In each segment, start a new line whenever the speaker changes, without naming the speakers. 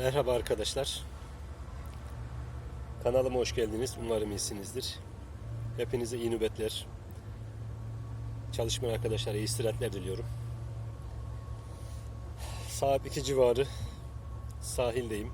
Merhaba arkadaşlar. Kanalıma hoş geldiniz. Umarım iyisinizdir. Hepinize iyi nöbetler. Çalışmayan arkadaşlara iyi istirahatler diliyorum. Saat 2 civarı sahildeyim.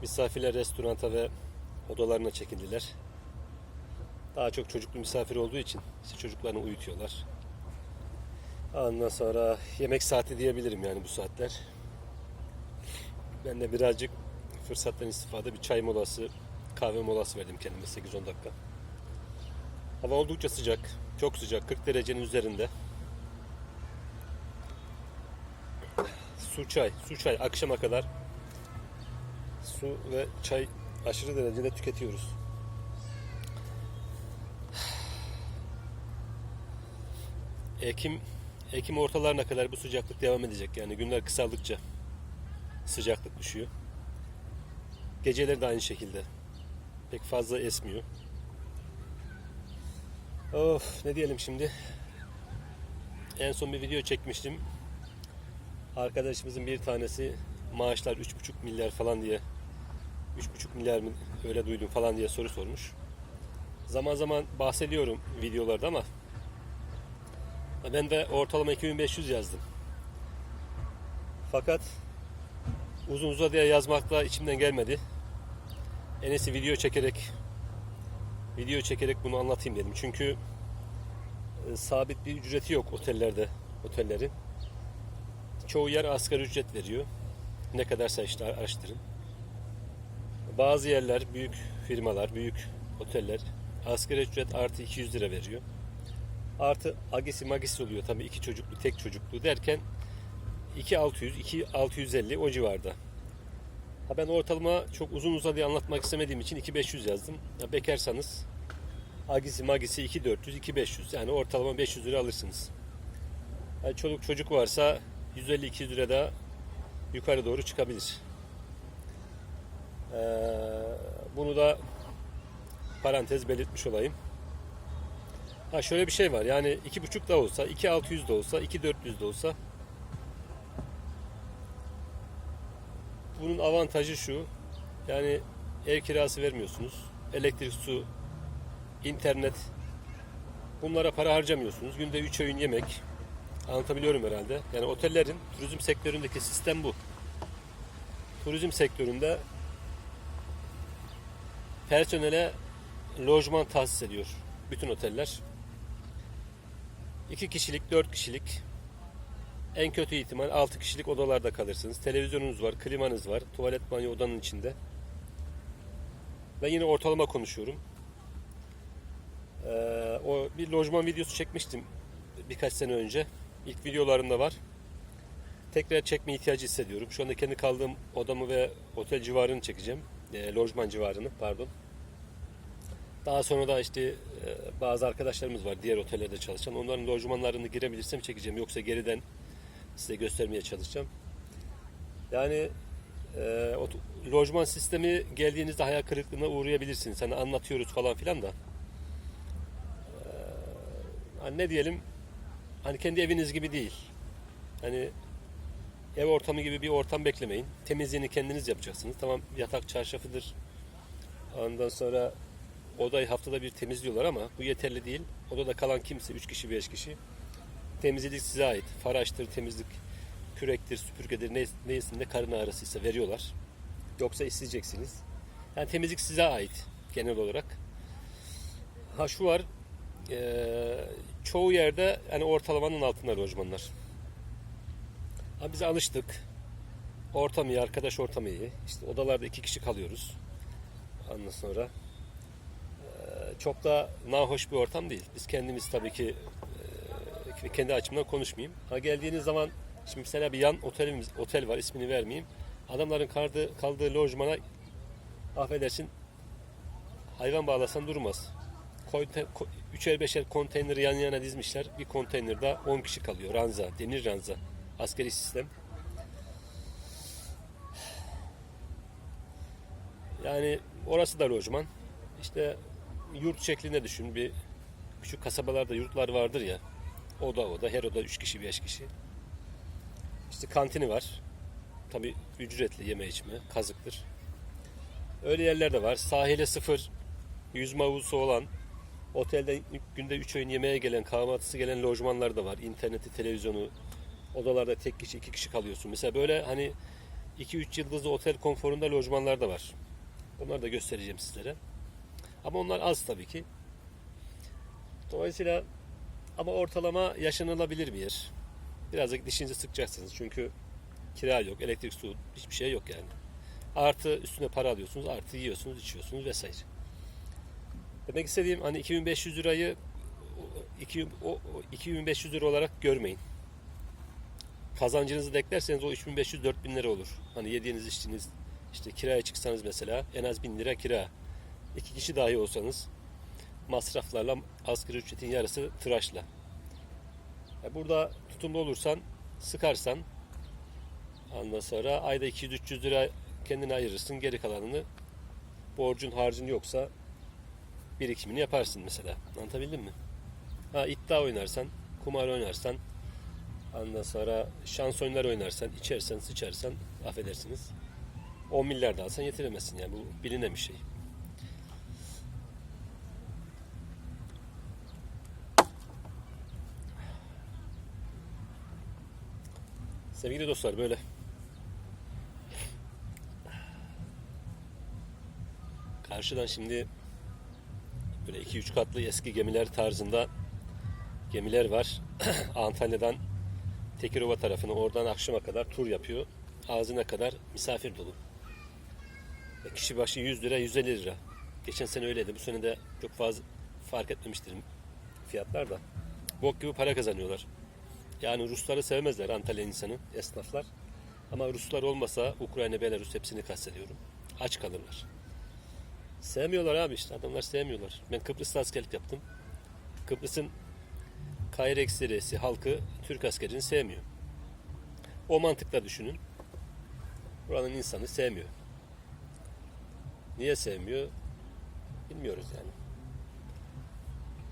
Misafirler restoranta ve odalarına çekildiler. Daha çok çocuklu misafir olduğu için işte çocuklarını uyutuyorlar. Ondan sonra yemek saati diyebilirim yani bu saatler. Ben de birazcık fırsattan istifade bir çay molası, kahve molası verdim kendime 8-10 dakika. Hava oldukça sıcak, çok sıcak, 40 derecenin üzerinde. Su çay, su çay akşama kadar su ve çay aşırı derecede tüketiyoruz. Ekim Ekim ortalarına kadar bu sıcaklık devam edecek. Yani günler kısaldıkça sıcaklık düşüyor. Geceleri de aynı şekilde. Pek fazla esmiyor. Of ne diyelim şimdi. En son bir video çekmiştim. Arkadaşımızın bir tanesi maaşlar 3,5 milyar falan diye 3,5 milyar mı öyle duydum falan diye soru sormuş. Zaman zaman bahsediyorum videolarda ama ben de ortalama 2500 yazdım. Fakat uzun uzadıya yazmak da içimden gelmedi. En video çekerek video çekerek bunu anlatayım dedim. Çünkü e, sabit bir ücreti yok otellerde, otellerin. Çoğu yer asgari ücret veriyor. Ne kadarsa işte araştırın. Bazı yerler, büyük firmalar, büyük oteller asgari ücret artı 200 lira veriyor. Artı agisi magisi oluyor tabii iki çocuklu, tek çocuklu derken 2600, 2650 o civarda. Ha ben ortalama çok uzun uzadıya anlatmak istemediğim için 2500 yazdım. Ya bekarsanız agisi magisi 2400, 2500 yani ortalama 500 lira alırsınız. Yani çoluk çocuk varsa 150-200 lira da yukarı doğru çıkabilir. Ee, bunu da parantez belirtmiş olayım. Ha şöyle bir şey var yani iki buçuk da olsa, iki altı yüz de olsa, iki dört yüz de olsa bunun avantajı şu yani ev kirası vermiyorsunuz, elektrik, su, internet bunlara para harcamıyorsunuz. Günde üç öğün yemek anlatabiliyorum herhalde. Yani otellerin turizm sektöründeki sistem bu. Turizm sektöründe personele lojman tahsis ediyor bütün oteller. 2 kişilik, 4 kişilik en kötü ihtimal 6 kişilik odalarda kalırsınız. Televizyonunuz var, klimanız var, tuvalet banyo odanın içinde. Ben yine ortalama konuşuyorum. Ee, o bir lojman videosu çekmiştim birkaç sene önce. İlk videolarımda var. Tekrar çekme ihtiyacı hissediyorum. Şu anda kendi kaldığım odamı ve otel civarını çekeceğim. E, lojman civarını pardon. Daha sonra da işte e, bazı arkadaşlarımız var diğer otellerde çalışan. Onların lojmanlarını girebilirsem çekeceğim. Yoksa geriden size göstermeye çalışacağım. Yani e, o lojman sistemi geldiğinizde hayal kırıklığına uğrayabilirsiniz. Hani anlatıyoruz falan filan da. E, hani ne diyelim? Hani kendi eviniz gibi değil. Hani ev ortamı gibi bir ortam beklemeyin. Temizliğini kendiniz yapacaksınız. Tamam yatak çarşafıdır. Ondan sonra odayı haftada bir temizliyorlar ama bu yeterli değil. Odada kalan kimse 3 kişi 5 kişi temizlik size ait. Faraştır, temizlik, kürektir, süpürgedir ne, neyse karın ağrısıysa veriyorlar. Yoksa isteyeceksiniz. Yani temizlik size ait genel olarak. Ha şu var e, çoğu yerde yani ortalamanın altında lojmanlar. Ha biz alıştık. Ortam iyi, arkadaş ortamı iyi. İşte odalarda iki kişi kalıyoruz. Ondan sonra çok da nahoş bir ortam değil. Biz kendimiz tabii ki kendi açımdan konuşmayayım. Ha geldiğiniz zaman şimdi mesela bir yan otelimiz otel var ismini vermeyeyim. Adamların kaldığı, kaldığı lojmana affedersin hayvan bağlasan durmaz. Konte, ko, üçer beşer konteyneri yan yana dizmişler. Bir konteynerde 10 kişi kalıyor. Ranza, demir ranza. Askeri sistem. Yani orası da lojman. İşte yurt şeklinde düşün. Bir küçük kasabalarda yurtlar vardır ya. Oda oda, her oda 3 kişi, 5 kişi. İşte kantini var. Tabi ücretli yeme içme, kazıktır. Öyle yerler de var. Sahile sıfır, yüzme havuzu olan, otelde günde 3 öğün yemeğe gelen, kahvaltısı gelen lojmanlar da var. İnterneti, televizyonu, odalarda tek kişi, iki kişi kalıyorsun. Mesela böyle hani 2-3 yıldızlı otel konforunda lojmanlar da var. Onları da göstereceğim sizlere. Ama onlar az tabii ki. Dolayısıyla ama ortalama yaşanılabilir bir yer. Birazcık dişinizi sıkacaksınız çünkü kira yok, elektrik, su, hiçbir şey yok yani. Artı üstüne para alıyorsunuz, artı yiyorsunuz, içiyorsunuz vesaire. Demek istediğim hani 2500 lirayı iki- o- o 2500 lira olarak görmeyin. Kazancınızı da eklerseniz o 3500-4000 lira olur. Hani yediğiniz içtiğiniz işte kiraya çıksanız mesela en az 1000 lira kira. İki kişi dahi olsanız masraflarla asgari ücretin yarısı tıraşla. Ya Burada tutumlu olursan, sıkarsan ondan sonra ayda 200-300 lira kendine ayırırsın. Geri kalanını borcun harcın yoksa birikimini yaparsın mesela. Anlatabildim mi? Ha iddia oynarsan, kumar oynarsan, ondan sonra şans oyunları oynarsan, içersen, sıçarsan affedersiniz. 10 milyar da alsan yetiremezsin yani bu bilinen bir şey. Sevgili dostlar böyle. Karşıdan şimdi böyle 2-3 katlı eski gemiler tarzında gemiler var. Antalya'dan Tekirova tarafına oradan akşama kadar tur yapıyor. Ağzına kadar misafir dolu. Ve Kişi başı 100 lira 150 lira. Geçen sene öyleydi. Bu sene de çok fazla fark etmemiştir fiyatlar da. Bok gibi para kazanıyorlar. Yani Rusları sevmezler Antalya insanı, esnaflar. Ama Ruslar olmasa Ukrayna, Belarus hepsini kastediyorum. Aç kalırlar. Sevmiyorlar abi işte. Adamlar sevmiyorlar. Ben Kıbrıs'ta askerlik yaptım. Kıbrıs'ın Kayır ekserisi halkı Türk askerini sevmiyor. O mantıkla düşünün. Buranın insanı sevmiyor. Niye sevmiyor? Bilmiyoruz yani.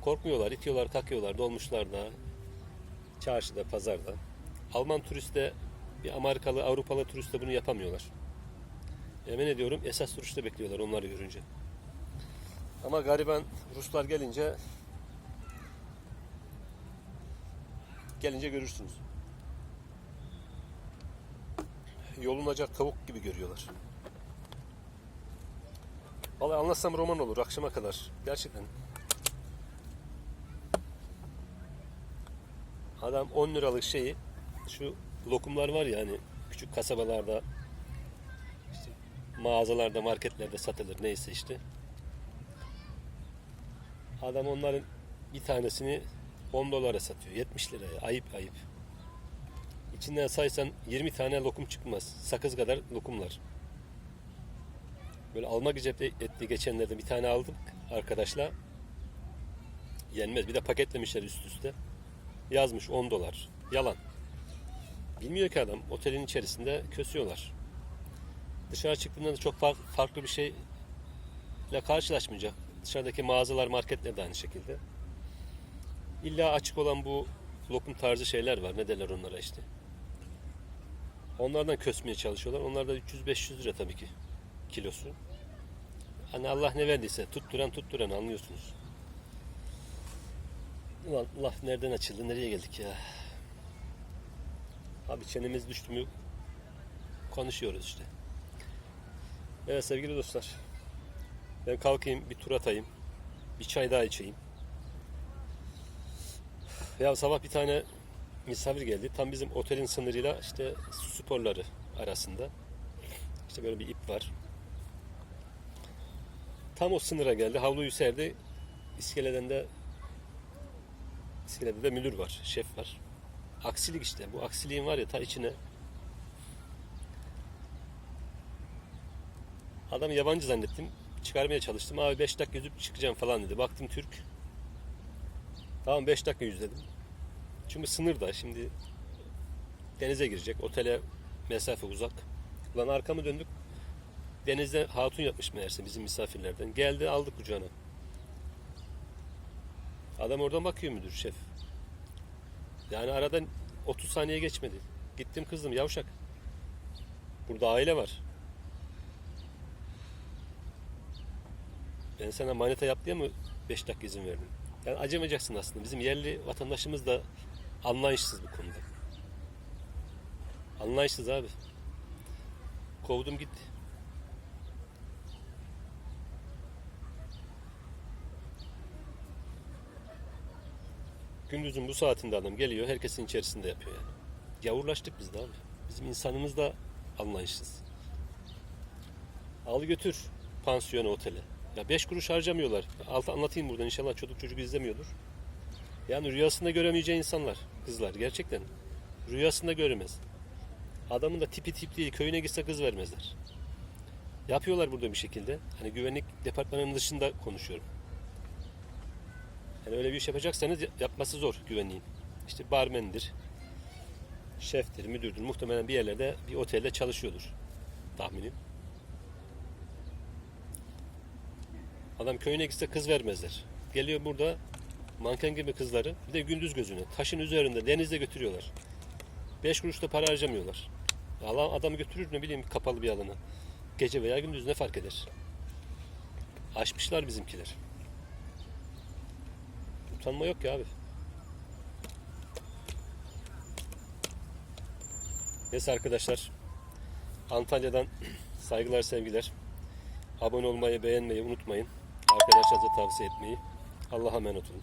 Korkmuyorlar, itiyorlar, takıyorlar dolmuşlarda, çarşıda, pazarda. Alman turist de bir Amerikalı, Avrupalı turist de bunu yapamıyorlar. Yemin ediyorum esas turiste bekliyorlar onları görünce. Ama gariban Ruslar gelince gelince görürsünüz. Yolunacak tavuk gibi görüyorlar. Vallahi anlatsam roman olur akşama kadar. Gerçekten. Adam 10 liralık şeyi şu lokumlar var ya hani küçük kasabalarda işte mağazalarda marketlerde satılır neyse işte. Adam onların bir tanesini 10 dolara satıyor. 70 liraya. Ayıp ayıp. İçinden saysan 20 tane lokum çıkmaz. Sakız kadar lokumlar. Böyle almak icap etti geçenlerde bir tane aldık arkadaşla. Yenmez. Bir de paketlemişler üst üste. Yazmış 10 dolar. Yalan. Bilmiyor ki adam. Otelin içerisinde kösüyorlar. Dışarı çıktığında da çok fark- farklı bir şeyle karşılaşmayacak. Dışarıdaki mağazalar, marketler de aynı şekilde. İlla açık olan bu lokum tarzı şeyler var. Ne derler onlara işte. Onlardan kösmeye çalışıyorlar. Onlar da 300-500 lira tabii ki kilosu. Hani Allah ne verdiyse tutturan tutturan anlıyorsunuz. Allah nereden açıldı nereye geldik ya. Abi çenemiz düştü mü konuşuyoruz işte. Evet sevgili dostlar. Ben kalkayım bir tur atayım. Bir çay daha içeyim. Ya sabah bir tane misafir geldi. Tam bizim otelin sınırıyla işte sporları arasında. İşte böyle bir ip var. Tam o sınıra geldi. Havluyu serdi. İskeleden de iskelede de müdür var. Şef var. Aksilik işte. Bu aksiliğin var ya ta içine. Adam yabancı zannettim. Çıkarmaya çalıştım. Abi 5 dakika yüzüp çıkacağım falan dedi. Baktım Türk. Tamam 5 dakika yüz dedim. Çünkü sınırda şimdi denize girecek. Otele mesafe uzak. Ulan arkamı döndük. Denizde hatun yapmış meğerse bizim misafirlerden. Geldi aldı kucağına. Adam oradan bakıyor müdür şef. Yani aradan 30 saniye geçmedi. Gittim kızdım yavşak. Burada aile var. Ben sana manita yap diye mi 5 dakika izin verdim? Yani acımayacaksın aslında. Bizim yerli vatandaşımız da anlayışsız bu konuda. Anlayışsız abi. Kovdum gitti. Gündüzün bu saatinde adam geliyor, herkesin içerisinde yapıyor yani. Yavurlaştık biz de abi. Bizim insanımız da anlayışsız. Al götür pansiyona, otele. Ya beş kuruş harcamıyorlar. Altı anlatayım buradan inşallah çocuk çocuk izlemiyordur. Yani rüyasında göremeyeceği insanlar, kızlar gerçekten. Rüyasında göremez. Adamın da tipi tip değil, köyüne gitse kız vermezler. Yapıyorlar burada bir şekilde. Hani güvenlik departmanının dışında konuşuyorum. Yani öyle bir iş yapacaksanız yapması zor güvenliğin. İşte barmendir, şeftir, müdürdür. Muhtemelen bir yerlerde bir otelde çalışıyordur tahminim. Adam köyüne gitse kız vermezler. Geliyor burada manken gibi kızları bir de gündüz gözüne taşın üzerinde denizde götürüyorlar. Beş kuruş da para harcamıyorlar. Allah adamı götürür ne bileyim kapalı bir alana. Gece veya gündüz ne fark eder? Aşmışlar bizimkiler. Utanma yok ya abi. Neyse arkadaşlar. Antalya'dan saygılar sevgiler. Abone olmayı beğenmeyi unutmayın. Arkadaşlarınıza tavsiye etmeyi. Allah'a emanet olun.